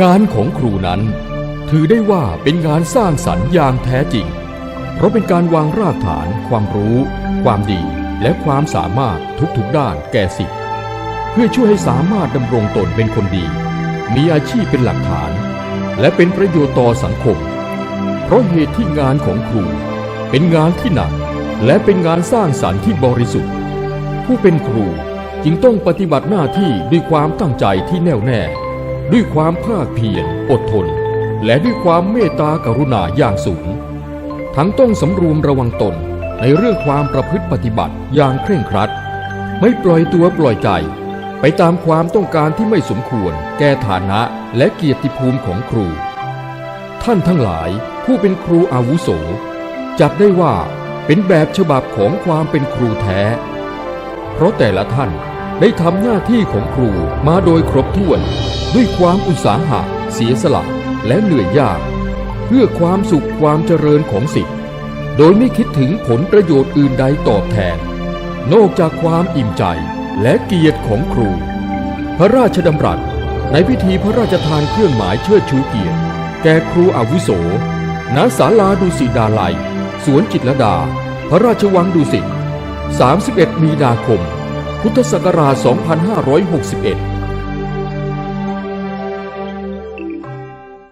งานของครูนั้น ถือได้ว่าเป็นงานสร้างสรรค์อย่างแท้จริง เพราะเป็นการวางรากฐาน ความรู้ ความดีและความสามารถทุกๆด้านแก่สิทธิ์เพื่อช่วยให้สามารถดำรงตนเป็นคนดี มีอาชีพเป็นหลักฐาน และเป็นประโยชน์ต่อสังคม เพราะเหตุที่งานของครู เป็นงานที่หนัก และเป็นงานสร้างสรรค์ที่บริสุทธิ์ ผู้เป็นครูจึงต้องปฏิบัติหน้าที่ด้วยความตั้งใจที่แน่วแน่ ด้วยความภาคเพียรอดทน และด้วยความเมตตากรุณาอย่างสูง ทั้งต้องสำรวมระวังตนในเรื่องความประพฤติปฏิบัติอย่างเคร่งครัด ไม่ปล่อยตัวปล่อยใจ ไปตามความต้องการที่ไม่สมควร แก่ฐานะและเกียรติภูมิของครู ท่านทั้งหลายผู้เป็นครูอาวุโส จับได้ว่าเป็นแบบฉบับของความเป็นครูแท้ เพราะแต่ละท่าน ได้ทำหน้าที่ของครูมาโดยครบถ้วน ด้วยความอุตสาหะ เสียสละและเหนื่อยยาก เพื่อความสุขความเจริญของสิทธิ์โดยไม่คิดถึงผลประโยชน์อื่นใดตอบแทน นอกจากความอิ่มใจและเกียรติของครู พระราชดำรัสในพิธีพระราชทานเครื่องหมายเชิดชูเกียรติ แก่ครูอาวุโส ณ ศาลาดุสิตดาลัย สวนจิตรดา พระราชวังดุสิต 31 มีนาคม พุทธศักราช 2561